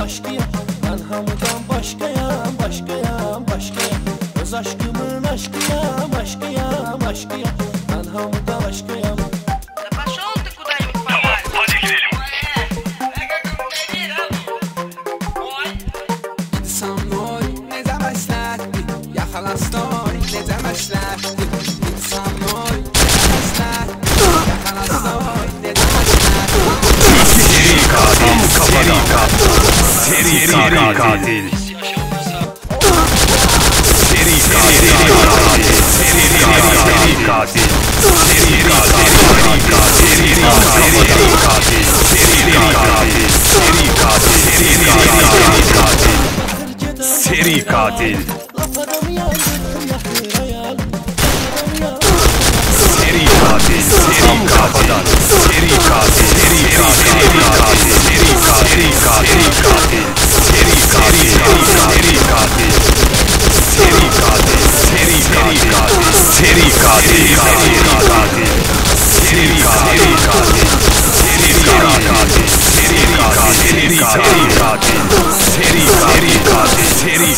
başkaya Ben hamıdan başkayam başkayam başkaya. Öz aşkımın aşkıya başkaya başkaya Ben hamıda başkayam seri katil. Seri katil, seri katil, seri katil, seri katil, seri katil, seri katil,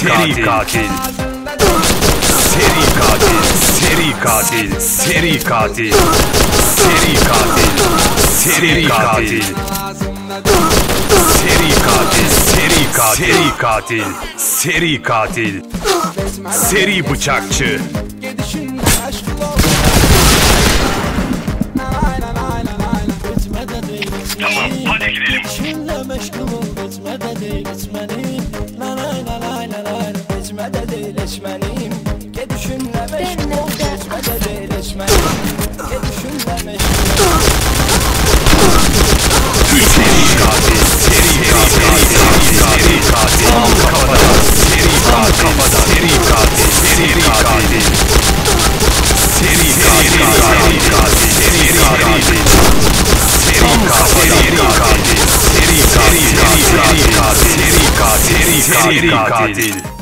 seri katil, seri katil. Seri katil, seri katil, seri katil, seri katil, seri katil, seri katil, seri katil, seri katil, seri bıçakçı, Tamam, hadi gidelim. geçmenim Ke düşünle meşgul ol geçme de değil geçmenim Ke düşünle meşgul ol Hüsneri katil Seri katil Seri katil Tam kafadan Seri kafadan Seri katil Seri katil Seri katil Seri katil Seri kafadan Seri katil Seri katil Seri katil Seri katil Seri katil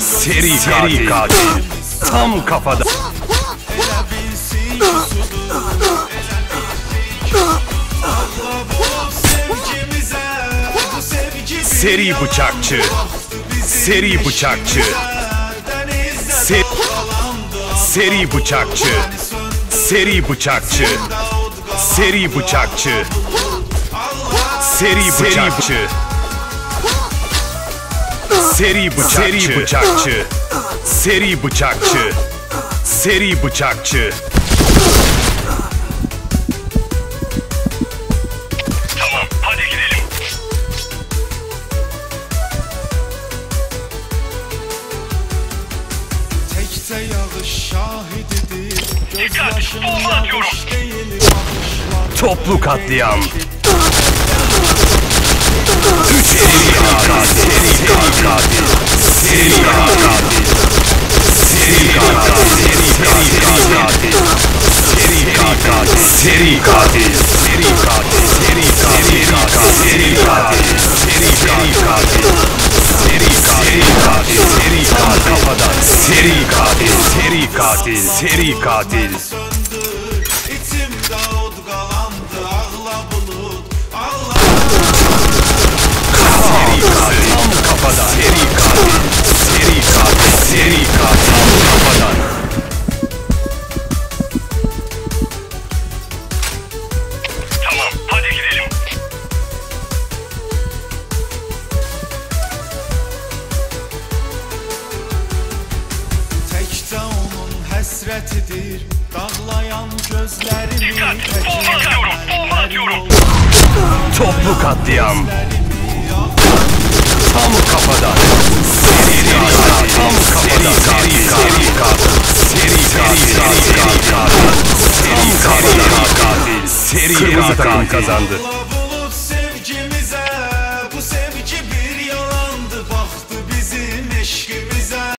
seri katil, tam kafada. Seri bıçakçı, seri bıçakçı, Se- seri bıçakçı, seri bıçakçı, seri bıçakçı, seri bıçakçı, seri bıçakçı, seri bıçakçı, seri bıçakçı, seri bıçakçı. Tamam, hadi gidelim. Tekte yağış şahididir Dikkat, bomba atıyorum. Toplu katliam. Katil, seri katil, seri katil, seri katil, seri katil, seri katil, seri katil, seri katil, seri katil, seri katil, seri katil, seri katil, seri katil, kafadan, seri katil, seri katil, seri katil. hasretidir Dağlayan gözlerimi Dikkat! Bomba atıyorum! Bomba atıyorum! Toplu katliam! Tam kafadan! Seri katil! Tam kafadan! Seri katil! Seri katil! Seri katil! Seri katil! Seri katil! Seri katil! Kırmızı takım kazandı.